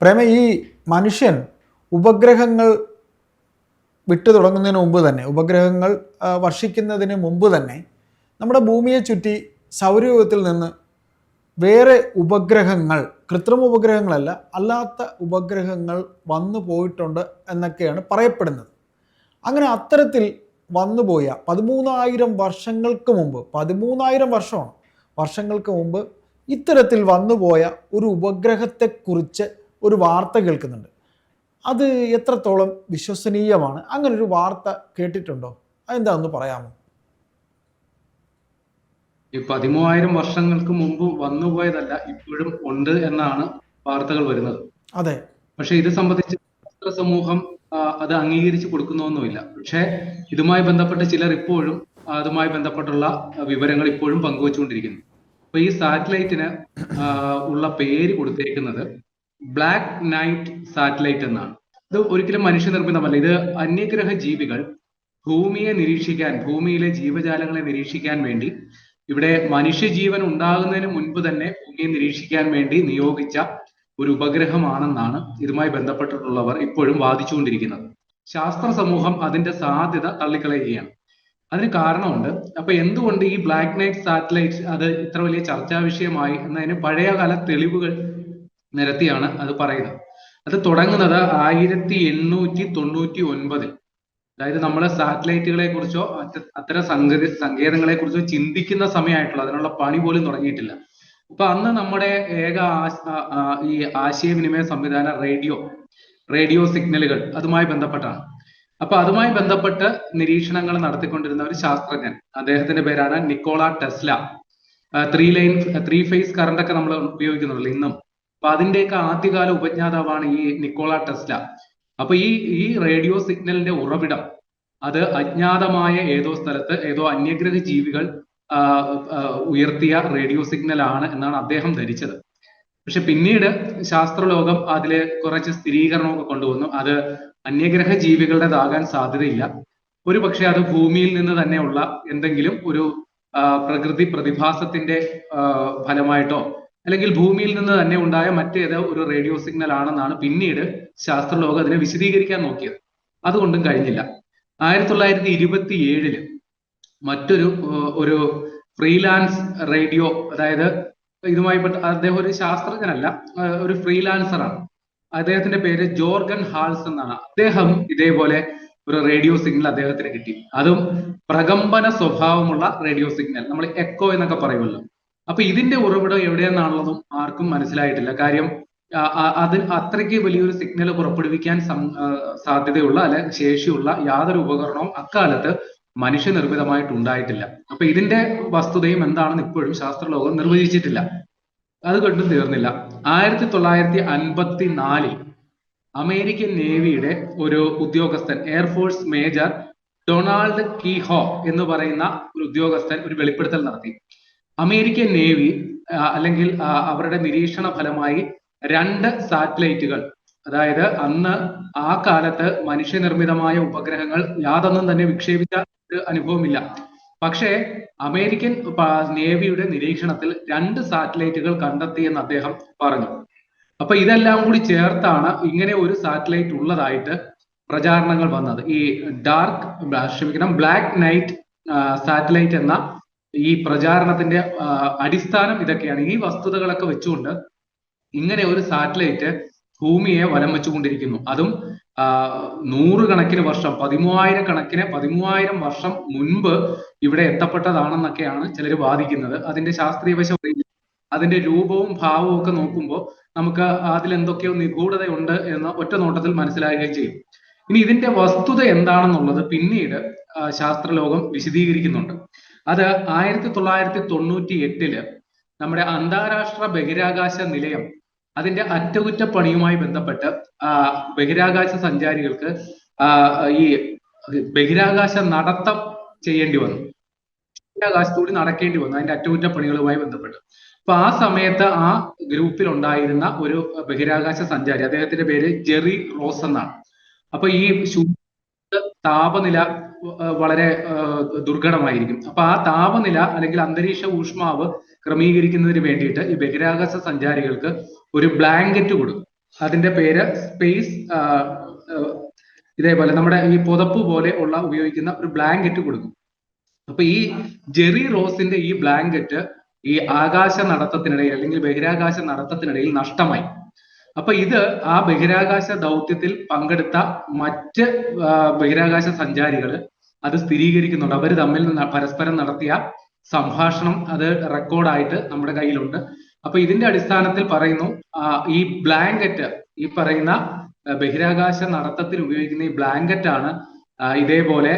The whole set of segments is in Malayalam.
പ്രേമ ഈ മനുഷ്യൻ ഉപഗ്രഹങ്ങൾ വിട്ടു തുടങ്ങുന്നതിന് മുമ്പ് തന്നെ ഉപഗ്രഹങ്ങൾ വർഷിക്കുന്നതിന് മുമ്പ് തന്നെ നമ്മുടെ ഭൂമിയെ ചുറ്റി സൗരയൂഥത്തിൽ നിന്ന് വേറെ ഉപഗ്രഹങ്ങൾ കൃത്രിമ ഉപഗ്രഹങ്ങളല്ല അല്ലാത്ത ഉപഗ്രഹങ്ങൾ വന്നു പോയിട്ടുണ്ട് എന്നൊക്കെയാണ് പറയപ്പെടുന്നത്. അങ്ങനെ അത്തരത്തിൽ വന്നുപോയ പതിമൂന്നായിരം വർഷങ്ങൾക്ക് മുമ്പ് പതിമൂന്നായിരം വർഷമാണ് വർഷങ്ങൾക്ക് മുമ്പ് ഇത്തരത്തിൽ വന്നുപോയ ഒരു ഉപഗ്രഹത്തെക്കുറിച്ച് ഒരു വാർത്ത കേൾക്കുന്നുണ്ട്. അത് എത്രത്തോളം വിശ്വസനീയമാണ്? അങ്ങനെ ഒരു വാർത്ത കേട്ടിട്ടുണ്ടോ? അതെന്താണെന്ന് പറയാമോ? ഈ പതിമൂവായിരം വർഷങ്ങൾക്ക് മുമ്പ് വന്നുപോയതല്ല ഇപ്പോഴും ഉണ്ട് എന്നാണ് വാർത്തകൾ വരുന്നത്. അതെ. പക്ഷെ ഇത് സംബന്ധിച്ച് ശാസ്ത്ര സമൂഹം അത് അംഗീകരിച്ച് കൊടുക്കുന്നൊന്നുമില്ല. പക്ഷെ ഇതുമായി ബന്ധപ്പെട്ട് ചിലർ ഇപ്പോഴും അതുമായി ബന്ധപ്പെട്ടുള്ള വിവരങ്ങൾ ഇപ്പോഴും പങ്കുവച്ചുകൊണ്ടിരിക്കുന്നു. അപ്പൊ ഈ സാറ്റലൈറ്റിന് ഉള്ള പേര് കൊടുത്തേക്കുന്നത് ബ്ലാക്ക് നൈറ്റ് സാറ്റലൈറ്റ് എന്നാണ്. ഇത് ഒരിക്കലും മനുഷ്യനിർമ്മിതമല്ല. ഇത് അന്യഗ്രഹ ജീവികൾ ഭൂമിയെ നിരീക്ഷിക്കാൻ ഭൂമിയിലെ ജീവജാലങ്ങളെ നിരീക്ഷിക്കാൻ വേണ്ടി ഇവിടെ മനുഷ്യജീവൻ ഉണ്ടാകുന്നതിന് മുൻപ് തന്നെ ഭൂമിയെ നിരീക്ഷിക്കാൻ വേണ്ടി നിയോഗിച്ച ഒരു ഉപഗ്രഹമാണെന്നാണ് ഇതുമായി ബന്ധപ്പെട്ടിട്ടുള്ളവർ ഇപ്പോഴും വാദിച്ചുകൊണ്ടിരിക്കുന്നത്. ശാസ്ത്ര സമൂഹം അതിന്റെ സാധ്യത തള്ളിക്കളയുകയാണ്. അതിന് കാരണമുണ്ട്. അപ്പൊ എന്തുകൊണ്ട് ഈ ബ്ലാക്ക് നൈറ്റ് സാറ്റലൈറ്റ് അത് ഇത്ര വലിയ ചർച്ചാ വിഷയമായി എന്നതിന് പഴയകാല തെളിവുകൾ നിരത്തിയാണ് അത് പറയുന്നത്. അത് തുടങ്ങുന്നത് ആയിരത്തി എണ്ണൂറ്റി തൊണ്ണൂറ്റി ഒൻപതിൽ അതായത് നമ്മൾ സാറ്റലൈറ്റുകളെ കുറിച്ചോ അത്ത- അത്തരം സംഗതി സങ്കേതങ്ങളെ കുറിച്ചോ ചിന്തിക്കുന്ന സമയമായിട്ടുള്ള അതിനുള്ള പണി പോലും തുടങ്ങിയിട്ടില്ല. അപ്പൊ അന്ന് നമ്മുടെ ഏക ഈ ആശയവിനിമയ സംവിധാനം റേഡിയോ റേഡിയോ സിഗ്നലുകൾ അതുമായി ബന്ധപ്പെട്ടാണ്. അപ്പൊ അതുമായി ബന്ധപ്പെട്ട് നിരീക്ഷണങ്ങൾ നടത്തിക്കൊണ്ടിരുന്ന ഒരു ശാസ്ത്രജ്ഞൻ അദ്ദേഹത്തിന്റെ പേരാണ് Nikola Tesla. Three line three phase current ഒക്കെ നമ്മൾ ഉപയോഗിക്കുന്നുണ്ടല്ലോ ഇന്നും. അപ്പൊ അതിന്റെയൊക്കെ ആദ്യകാല ഉപജ്ഞാതാവാണ് ഈ നിക്കോള ടെസ്ല. അപ്പൊ ഈ ഈ റേഡിയോ സിഗ്നലിന്റെ ഉറവിടം അത് അജ്ഞാതമായ ഏതോ സ്ഥലത്ത് ഏതോ അന്യഗ്രഹ ജീവികൾ ഉയർത്തിയ റേഡിയോ സിഗ്നൽ ആണ് എന്നാണ് അദ്ദേഹം ധരിച്ചത്. പക്ഷെ പിന്നീട് ശാസ്ത്രലോകം അതിൽ കുറച്ച് സ്ഥിരീകരണമൊക്കെ കൊണ്ടുവന്നു. അത് അന്യഗ്രഹ ജീവികളുടേതാകാൻ സാധ്യതയില്ല. ഒരു പക്ഷെ അത് ഭൂമിയിൽ നിന്ന് തന്നെയുള്ള എന്തെങ്കിലും ഒരു പ്രകൃതി പ്രതിഭാസത്തിന്റെ ഫലമായിട്ടോ അല്ലെങ്കിൽ ഭൂമിയിൽ നിന്ന് തന്നെ ഉണ്ടായ മറ്റേതോ ഒരു റേഡിയോ സിഗ്നൽ ആണെന്നാണ് പിന്നീട് ശാസ്ത്രലോകം അതിനെ വിശദീകരിക്കാൻ നോക്കിയത്. അതുകൊണ്ടും കഴിഞ്ഞില്ല. ആയിരത്തി തൊള്ളായിരത്തി ഇരുപത്തി ഏഴിൽ മറ്റൊരു ഒരു ഫ്രീലാൻസ് റേഡിയോ അതായത് ഇതുമായി അദ്ദേഹം ഒരു ശാസ്ത്രജ്ഞനല്ല ഒരു ഫ്രീലാൻസറാണ്. അദ്ദേഹത്തിന്റെ പേര് ജോർഗൻ ഹാൾസ് എന്നാണ്. അദ്ദേഹം ഇതേപോലെ ഒരു റേഡിയോ സിഗ്നൽ അദ്ദേഹത്തിന് കിട്ടി. അതും പ്രകമ്പന സ്വഭാവമുള്ള റേഡിയോ സിഗ്നൽ. നമ്മൾ എക്കോ എന്നൊക്കെ പറയുമല്ലോ. അപ്പൊ ഇതിന്റെ ഉറവിടം എവിടെയെന്നാണുള്ളതും ആർക്കും മനസ്സിലായിട്ടില്ല. കാര്യം ആ, അത്രയ്ക്ക് വലിയൊരു സിഗ്നൽ പുറപ്പെടുവിക്കാൻ സാധ്യതയുള്ള അല്ലെ ശേഷിയുള്ള യാതൊരു ഉപകരണവും അക്കാലത്ത് മനുഷ്യനിർമ്മിതമായിട്ട് ഉണ്ടായിട്ടില്ല അപ്പൊ ഇതിന്റെ വസ്തുതയും എന്താണെന്ന് ഇപ്പോഴും ശാസ്ത്രലോകം നിർവചിച്ചിട്ടില്ല. അത് കണ്ടും തീർന്നില്ല. ആയിരത്തി തൊള്ളായിരത്തി അൻപത്തി നാലിൽ അമേരിക്കൻ നേവിയുടെ ഒരു ഉദ്യോഗസ്ഥൻ എയർഫോഴ്സ് മേജർ ഡൊണാൾഡ് കീഹോ എന്ന് പറയുന്ന ഒരു ഉദ്യോഗസ്ഥൻ ഒരു വെളിപ്പെടുത്തൽ നടത്തി. അമേരിക്കൻ നേവി അല്ലെങ്കിൽ അവരുടെ നിരീക്ഷണ ഫലമായി രണ്ട് സാറ്റലൈറ്റുകൾ. അതായത് അന്ന് ആ കാലത്ത് മനുഷ്യനിർമ്മിതമായ ഉപഗ്രഹങ്ങൾ യാതൊന്നും തന്നെ വിക്ഷേപിച്ച അനുഭവമില്ല. പക്ഷേ അമേരിക്കൻ നേവിയുടെ നിരീക്ഷണത്തിൽ രണ്ട് സാറ്റലൈറ്റുകൾ കണ്ടെത്തിയെന്ന് അദ്ദേഹം പറഞ്ഞു. അപ്പൊ ഇതെല്ലാം കൂടി ചേർത്താണ് ഇങ്ങനെ ഒരു സാറ്റലൈറ്റ് ഉള്ളതായിട്ട് പ്രചാരണങ്ങൾ വന്നത്. ഈ ഡാർക്ക് ക്ഷമിക്കണം ബ്ലാക്ക് നൈറ്റ് സാറ്റലൈറ്റ് എന്ന ഈ പ്രചാരണത്തിന്റെ അടിസ്ഥാനം ഇതൊക്കെയാണ്. ഈ വസ്തുതകളൊക്കെ വെച്ചുകൊണ്ട് ഇങ്ങനെ ഒരു സാറ്റലൈറ്റ് ഭൂമിയെ വലം വെച്ചുകൊണ്ടിരിക്കുന്നു. അതും നൂറുകണക്കിന് വർഷം പതിമൂവായിരം കണക്കിന് പതിമൂവായിരം വർഷം മുൻപ് ഇവിടെ എത്തപ്പെട്ടതാണെന്നൊക്കെയാണ് ചിലർ വാദിക്കുന്നത്. അതിന്റെ ശാസ്ത്രീയ വശം. അതിന്റെ രൂപവും ഭാവവും ഒക്കെ നോക്കുമ്പോൾ നമുക്ക് അതിൽ എന്തൊക്കെയോ നിഗൂഢതയുണ്ട് എന്ന് ഒറ്റ നോട്ടത്തിൽ മനസ്സിലാകുകയും ചെയ്യും. ഇനി ഇതിന്റെ വസ്തുത എന്താണെന്നുള്ളത് പിന്നീട് ശാസ്ത്രലോകം വിശദീകരിക്കുന്നുണ്ട്. അത് ആയിരത്തി തൊള്ളായിരത്തി തൊണ്ണൂറ്റി എട്ടിൽ നമ്മുടെ അന്താരാഷ്ട്ര ബഹിരാകാശ നിലയം അതിന്റെ അറ്റകുറ്റപ്പണിയുമായി ബന്ധപ്പെട്ട് ബഹിരാകാശ സഞ്ചാരികൾക്ക് ഈ ബഹിരാകാശ നടത്തം ചെയ്യേണ്ടി വന്നു. ബഹിരാകാശത്തൂടി നടക്കേണ്ടി വന്നു അതിന്റെ അറ്റകുറ്റപ്പണികളുമായി ബന്ധപ്പെട്ട്. അപ്പൊ ആ സമയത്ത് ആ ഗ്രൂപ്പിൽ ഉണ്ടായിരുന്ന ഒരു ബഹിരാകാശ സഞ്ചാരി അദ്ദേഹത്തിന്റെ പേര് ജെറി റോസ് എന്നാണ്. അപ്പൊ ഈ ശു- താപനില വളരെ ദുർഘടമായിരിക്കും. അപ്പൊ ആ താപനില അല്ലെങ്കിൽ അന്തരീക്ഷ ഊഷ്മാവ് ക്രമീകരിക്കുന്നതിന് വേണ്ടിയിട്ട് ഈ ബഹിരാകാശ സഞ്ചാരികൾക്ക് ഒരു ബ്ലാങ്കറ്റ് കൊടുക്കും. അതിന്റെ പേര് സ്പേസ് ഇതേപോലെ നമ്മുടെ ഈ പുതപ്പ് പോലെ ഉള്ള ഉപയോഗിക്കുന്ന ഒരു ബ്ലാങ്കറ്റ് കൊടുക്കും. അപ്പൊ ഈ ജെറി റോസിന്റെ ഈ ബ്ലാങ്കറ്റ് ഈ ആകാശ നടത്തത്തിനിടയിൽ അല്ലെങ്കിൽ ബഹിരാകാശ നടത്തത്തിനിടയിൽ നഷ്ടമായി. അപ്പൊ ഇത് ആ ബഹിരാകാശ ദൗത്യത്തിൽ പങ്കെടുത്ത മറ്റ് ബഹിരാകാശ സഞ്ചാരികൾ അത് സ്ഥിരീകരിക്കുന്നുണ്ട്. അവർ തമ്മിൽ പരസ്പരം നടത്തിയ സംഭാഷണം അത് റെക്കോർഡായിട്ട് നമ്മുടെ കയ്യിലുണ്ട്. അപ്പൊ ഇതിന്റെ അടിസ്ഥാനത്തിൽ പറയുന്നു ഈ ബ്ലാങ്കറ്റ് ഈ പറയുന്ന ബഹിരാകാശ നടത്തത്തിൽ ഉപയോഗിക്കുന്ന ഈ ബ്ലാങ്കറ്റ് ആണ് ഇതേപോലെ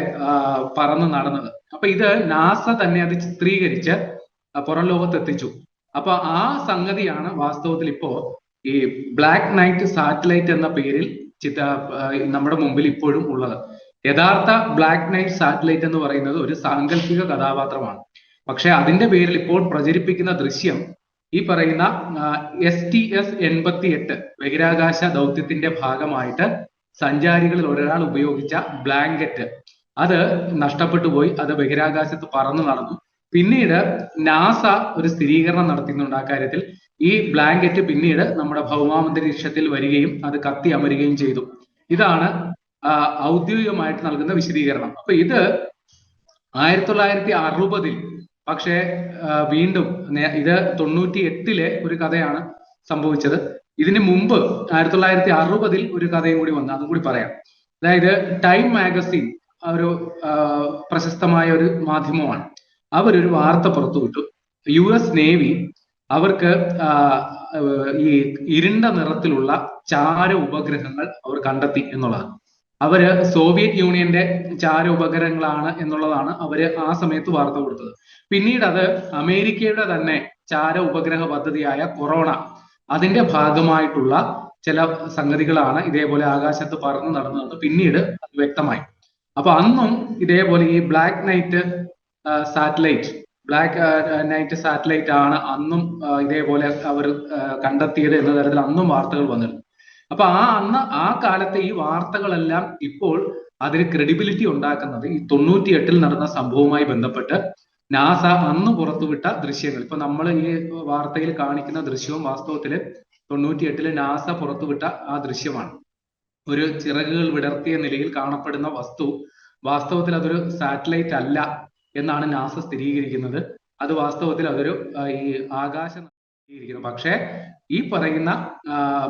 പറന്ന് നടന്നത്. അപ്പൊ ഇത് നാസ തന്നെ അത് ചിത്രീകരിച്ച് പുറം ലോകത്ത് എത്തിച്ചു അപ്പൊ ആ സംഗതിയാണ് വാസ്തവത്തിൽ ഇപ്പോ ഈ ബ്ലാക്ക് നൈറ്റ് സാറ്റലൈറ്റ് എന്ന പേരിൽ ചിത്ര നമ്മുടെ മുമ്പിൽ ഇപ്പോഴും ഉള്ളത്. യഥാർത്ഥ ബ്ലാക്ക് നൈറ്റ് സാറ്റലൈറ്റ് എന്ന് പറയുന്നത് ഒരു സാങ്കല്പിക കഥാപാത്രമാണ്. പക്ഷെ അതിന്റെ പേരിൽ ഇപ്പോൾ പ്രചരിപ്പിക്കുന്ന ദൃശ്യം ഈ പറയുന്ന എസ് ടി എസ് എൺപത്തി എട്ട് ബഹിരാകാശ ദൗത്യത്തിന്റെ ഭാഗമായിട്ട് സഞ്ചാരികളിൽ ഒരാൾ ഉപയോഗിച്ച ബ്ലാങ്കറ്റ്. അത് നഷ്ടപ്പെട്ടു പോയി അത് ബഹിരാകാശത്ത് പറന്നു നടന്നു. പിന്നീട് നാസ ഒരു സ്ഥിരീകരണം നടത്തുന്നുണ്ട് ആ കാര്യത്തിൽ. ഈ ബ്ലാങ്കറ്റ് പിന്നീട് നമ്മുടെ ഭൗമാന്തരീക്ഷത്തിൽ വരികയും അത് കത്തി അമരുകയും ചെയ്തു. ഇതാണ് ഔദ്യോഗികമായിട്ട് നൽകുന്ന വിശദീകരണം. അപ്പൊ ഇത് ആയിരത്തി തൊള്ളായിരത്തി അറുപതിൽ പക്ഷേ വീണ്ടും ഇത് തൊണ്ണൂറ്റി എട്ടിലെ ഒരു കഥയാണ് സംഭവിച്ചത്. ഇതിന് മുമ്പ് ആയിരത്തി തൊള്ളായിരത്തി അറുപതിൽ ഒരു കഥയും കൂടി വന്നു. അതും കൂടി പറയാം. അതായത് ടൈം മാഗസിൻ ഒരു പ്രശസ്തമായ ഒരു മാധ്യമമാണ്. അവരൊരു വാർത്ത പുറത്തുവിട്ടു. യു എസ് നേവി അവർക്ക് ഈ ഇരുണ്ട നിറത്തിലുള്ള ചാര ഉപഗ്രഹങ്ങൾ അവർ കണ്ടെത്തി എന്നുള്ളതാണ്. അവർ സോവിയറ്റ് യൂണിയന്റെ ചാര ഉപഗ്രഹങ്ങളാണ് എന്നുള്ളതാണ് അവർ ആ സമയത്ത് വാർത്ത കൊടുത്തത്. പിന്നീട് അത് അമേരിക്കയുടെ തന്നെ ചാര ഉപഗ്രഹ പദ്ധതിയായ കൊറോണ അതിന്റെ ഭാഗമായിട്ടുള്ള ചില സംഗതികളാണ് ഇതേപോലെ ആകാശത്ത് പറന്നു നടന്നതെന്ന് പിന്നീട് വ്യക്തമായി. അപ്പൊ അന്നും ഇതേപോലെ ഈ black night satellite black night satellite ആണ് അന്നും ഇതേപോലെ അവർ ആ, കണ്ടെത്തിയത് എന്ന തരത്തിൽ അന്നും വാർത്തകൾ വന്നിരുന്നു. അപ്പൊ ആ അന്ന് ആ കാലത്തെ ഈ വാർത്തകളെല്ലാം ഇപ്പോൾ അതിന് ക്രെഡിബിലിറ്റി ഉണ്ടാക്കുന്നത് ഈ തൊണ്ണൂറ്റി എട്ടിൽ നടന്ന സംഭവവുമായി ബന്ധപ്പെട്ട് നാസ അന്ന് പുറത്തുവിട്ട ദൃശ്യങ്ങൾ. ഇപ്പൊ നമ്മൾ ഈ വാർത്തയിൽ കാണിക്കുന്ന ദൃശ്യവും വാസ്തവത്തിൽ തൊണ്ണൂറ്റി എട്ടിൽ നാസ പുറത്തുവിട്ട ആ ദൃശ്യമാണ്. ഒരു ചിറകുകൾ വിടർത്തിയ നിലയിൽ കാണപ്പെടുന്ന വസ്തു. വാസ്തവത്തിൽ അതൊരു സാറ്റലൈറ്റ് അല്ല. എന്നാണ് നാസ സ്ഥിരീകരിക്കുന്നത്. അത് വാസ്തവത്തിൽ അതൊരു ഈ ആകാശം സ്ഥിരീകരിക്കുന്നു പക്ഷേ ഈ പറയുന്ന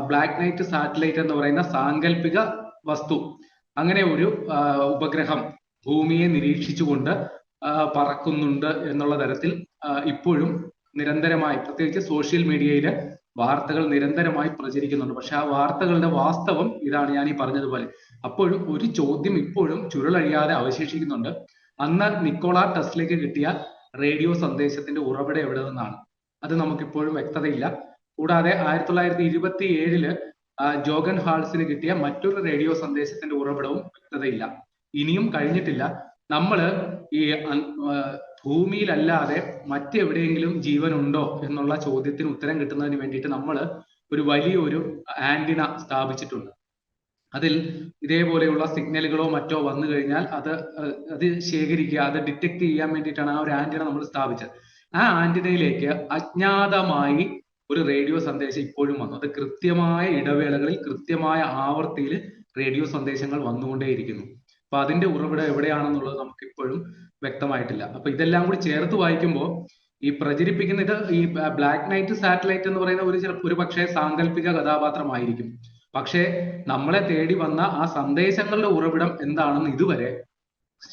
ബ്ലാക്ക് നൈറ്റ് സാറ്റലൈറ്റ് എന്ന് പറയുന്ന സാങ്കല്പിക വസ്തു അങ്ങനെ ഒരു ഉപഗ്രഹം ഭൂമിയെ നിരീക്ഷിച്ചുകൊണ്ട് പറക്കുന്നുണ്ട് എന്നുള്ള തരത്തിൽ ഇപ്പോഴും നിരന്തരമായി പ്രത്യേകിച്ച് സോഷ്യൽ മീഡിയയിൽ വാർത്തകൾ നിരന്തരമായി പ്രചരിക്കുന്നുണ്ട്. പക്ഷെ ആ വാർത്തകളുടെ വാസ്തവം ഇതാണ് ഞാൻ ഈ പറഞ്ഞതുപോലെ. അപ്പോഴും ഒരു ചോദ്യം ഇപ്പോഴും ചുരുളഴിയാതെ അവശേഷിക്കുന്നുണ്ട്. അന്ന് നിക്കോള ടെസ്ലയ്ക്ക് കിട്ടിയ റേഡിയോ സന്ദേശത്തിന്റെ ഉറവിടം എവിടെ നിന്നാണ്? അത് നമുക്കിപ്പോഴും വ്യക്തതയില്ല. കൂടാതെ ആയിരത്തി തൊള്ളായിരത്തി ഇരുപത്തി ഏഴിൽ ജോഗൻ ഹാൾസിന് കിട്ടിയ മറ്റൊരു റേഡിയോ സന്ദേശത്തിന്റെ ഉറവിടവും വ്യക്തതയില്ല. ഇനിയും കഴിഞ്ഞിട്ടില്ല. നമ്മൾ ഈ ഭൂമിയിലല്ലാതെ മറ്റെവിടെയെങ്കിലും ജീവൻ ഉണ്ടോ എന്നുള്ള ചോദ്യത്തിന് ഉത്തരം കിട്ടുന്നതിന് വേണ്ടിയിട്ട് നമ്മൾ ഒരു വലിയൊരു ആന്റിന സ്ഥാപിച്ചിട്ടുണ്ട്. അതിൽ ഇതേപോലെയുള്ള സിഗ്നലുകളോ മറ്റോ വന്നു കഴിഞ്ഞാൽ അത് അത് ശേഖരിക്കുക അത് ഡിറ്റക്ട് ചെയ്യാൻ വേണ്ടിയിട്ടാണ് ആ ഒരു ആന്റിന നമ്മൾ സ്ഥാപിച്ചത്. ആ ആന്റിനയിലേക്ക് അജ്ഞാതമായി ഒരു റേഡിയോ സന്ദേശം ഇപ്പോഴും വന്നു. അത് കൃത്യമായ ഇടവേളകളിൽ കൃത്യമായ ആവർത്തിയിൽ റേഡിയോ സന്ദേശങ്ങൾ വന്നുകൊണ്ടേയിരിക്കുന്നു. അപ്പൊ അതിന്റെ ഉറവിടം എവിടെയാണെന്നുള്ളത് നമുക്ക് ഇപ്പോഴും വ്യക്തമായിട്ടില്ല. അപ്പൊ ഇതെല്ലാം കൂടി ചേർത്ത് വായിക്കുമ്പോൾ ഈ പ്രചരിപ്പിക്കുന്ന ഇത് ഈ ബ്ലാക്ക് നൈറ്റ് സാറ്റലൈറ്റ് എന്ന് പറയുന്ന ഒരു ഒരു പക്ഷേ സാങ്കല്പിക കഥാപാത്രമായിരിക്കും. പക്ഷേ നമ്മളെ തേടി വന്ന ആ സന്ദേശങ്ങളുടെ ഉറവിടം എന്താണെന്ന് ഇതുവരെ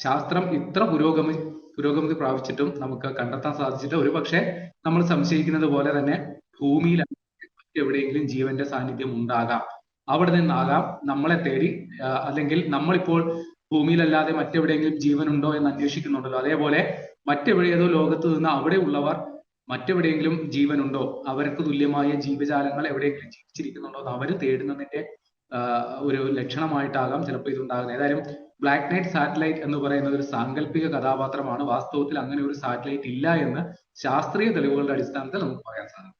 ശാസ്ത്രം ഇത്ര പുരോഗമി പുരോഗമതി പ്രാപിച്ചിട്ടും നമുക്ക് കണ്ടെത്താൻ സാധിച്ചിട്ട് ഒരു പക്ഷേ നമ്മൾ സംശയിക്കുന്നത് പോലെ തന്നെ ഭൂമിയിൽ എവിടെയെങ്കിലും ജീവന്റെ സാന്നിധ്യം ഉണ്ടാകാം. അവിടെ നിന്നാകാം. നമ്മളെ തേടി അല്ലെങ്കിൽ നമ്മളിപ്പോൾ ഭൂമിയിലല്ലാതെ മറ്റെവിടെയെങ്കിലും ജീവനുണ്ടോ എന്ന് അന്വേഷിക്കുന്നുണ്ടല്ലോ. അതേപോലെ മറ്റെവിടെ ഏതോ ലോകത്ത് നിന്ന് അവിടെ ഉള്ളവർ മറ്റെവിടെയെങ്കിലും ജീവനുണ്ടോ? അവർക്ക് തുല്യമായ ജീവജാലങ്ങൾ എവിടെയെങ്കിലും ജീവിച്ചിരിക്കുന്നുണ്ടോ? അവർ തേടുന്നതിന്റെ ഒരു ലക്ഷണമായിട്ടാകാം ചിലപ്പോൾ ഇതുണ്ടാകുന്നത്. ഏതായാലും ബ്ലാക്ക് നൈറ്റ് സാറ്റലൈറ്റ് എന്ന് പറയുന്നത് ഒരു സാങ്കല്പിക കഥാപാത്രമാണ്. വാസ്തവത്തിൽ അങ്ങനെ ഒരു സാറ്റലൈറ്റ് ഇല്ല എന്ന് ശാസ്ത്രീയ തെളിവുകളുടെ അടിസ്ഥാനത്തിൽ നമുക്ക് പറയാൻ സാധിക്കും.